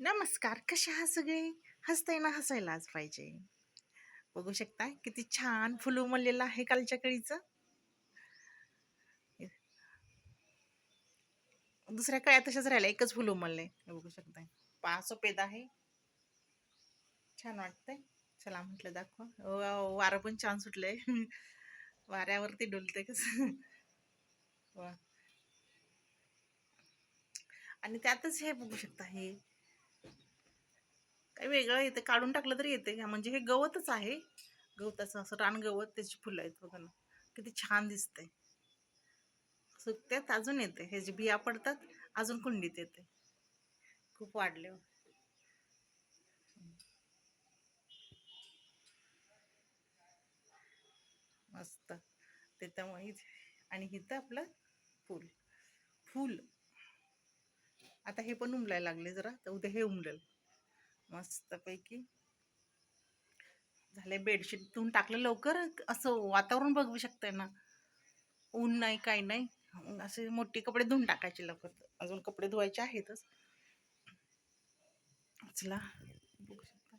नमस्कार कशा हा सगळे? हसताय ना हसायलाच पाहिजे. बघू शकता किती छान फुल उमललेलं आहे कालच्या कळीचं. दुसऱ्या कळ्या तशाच राहिला एकच फुल उमललंय. बघू शकताय. पा सोपेद आहे. छान वाटतंय. चला म्हटलं दाखवा. वारं पण छान सुटलंय. वाऱ्यावरती डोलतंय कसं. वा. आणि त्यातच हे बघू शकता हे काही वेगळं येते काढून टाकलं तरी येते का म्हणजे हे गवतच आहे. गवताचं असं रान गवत त्याची फुलं आहेत बघा ना. किती छान दिसतंय. सुकत्यात अजून येते हे जे बिया पडतात अजून कुंडीत येते खूप वाढले हो. मस्त. त्याच्यामुळे इथे- आणि इथं आपलं फूल. फूल. आता हे पण उमलायला लागले जरा. तर उद्या हे उमलेल. मस्तपैकी. झाले बेडशीट धुवून टाकलं लवकर. असं वातावरण बघू शकते ना. ऊन नाही काही नाही. असे मोठे कपडे धुवून टाकायचे लवकर. अजून कपडे धुवायचे आहेतच. चला. बघू शकता.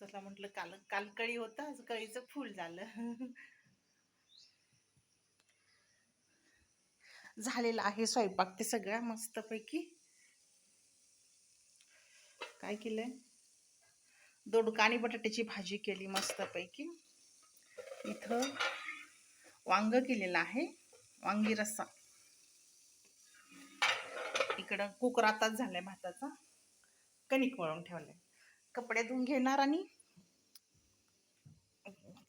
चला म्हटलं काल काल कळी होता आज कळीचं फूल झालं. झालेलं आहे स्वयंपाक ते सगळ्या मस्तपैकी. काय केलंय? दोडका आणि बटाट्याची भाजी केली मस्तपैकी. इथं वांग केलेलं आहे वांगी रस्सा. इकडं कुकर आताच झालाय भाताचा. कणिक वळून ठेवलंय. कपडे धुवून घेणार आणि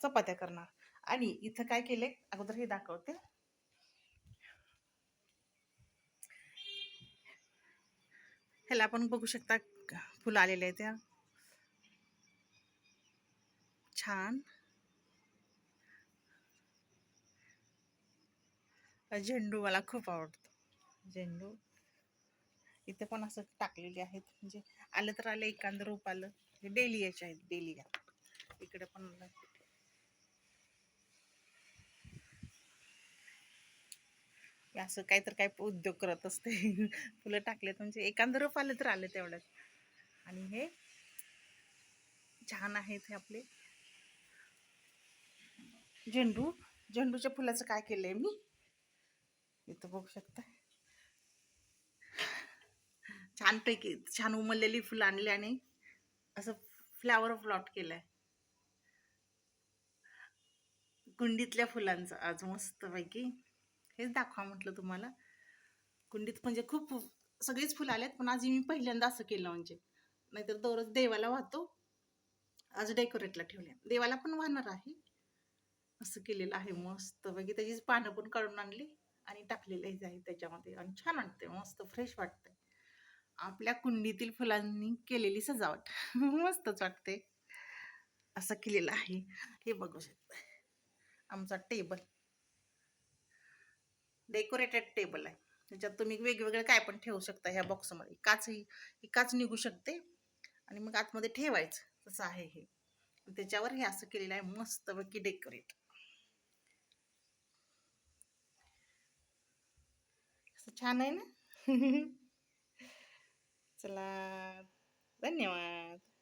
चपात्या करणार. आणि इथं काय केलंय? अगोदर हे दाखवते. ह्याला आपण बघू शकता फुलं आलेले आहेत त्या छान. झेंडू मला खूप आवडतो. झेंडू. इथे पण असं टाकलेले आहेत. म्हणजे आलं तर आलं एकांद रूप आलं. हे डेली याचे आहेत डेली इकडे पण आलं. मी असं काही तर काय उद्योग करत असते. फुलं टाकलेत म्हणजे एकांद रोप आलं तर आलं तेवढ्यात आणि हे छान आहेत हे आपले. झेंडू झेंडूच्या फुलाचं काय केलंय मी? इथं बघू शकता. छानपैकी छान उमललेली फुलं आणली आणि असं फ्लावर प्लॉट केलंय. कुंडीतल्या फुलांचं आज मस्तपैकी. हेच दाखवा म्हटलं तुम्हाला. कुंडीत म्हणजे खूप सगळीच फुलं आलेत पण आज मी पहिल्यांदा असं केलं म्हणजे. नाहीतर दररोज देवाला वाहतो. आज डेकोरेटला ठेवल्या. देवाला पण वाहणार आहे. असं केलेलं आहे मस्त. पैकी त्याचीच पानं पण काढून आणली आणि टाकलेली आहे त्याच्यामध्ये. आणि छान वाटते मस्त फ्रेश वाटते आपल्या कुंडीतील फुलांनी केलेली सजावट. मस्तच वाटते असं केलेलं आहे. हे बघू शकता. आमचा टेबल. डेकोरेटेड टेबल आहे. त्याच्यात तुम्ही वेगवेगळं काय पण ठेवू शकता ह्या बॉक्समध्ये. काच ही ही काच निघू शकते आणि मग आतमध्ये ठेवायचं. तसं आहे हे. त्याच्यावर हे असं केलेलं आहे मस्तपैकी डेकोरेट. असं छान आहे ना? चला. धन्यवाद.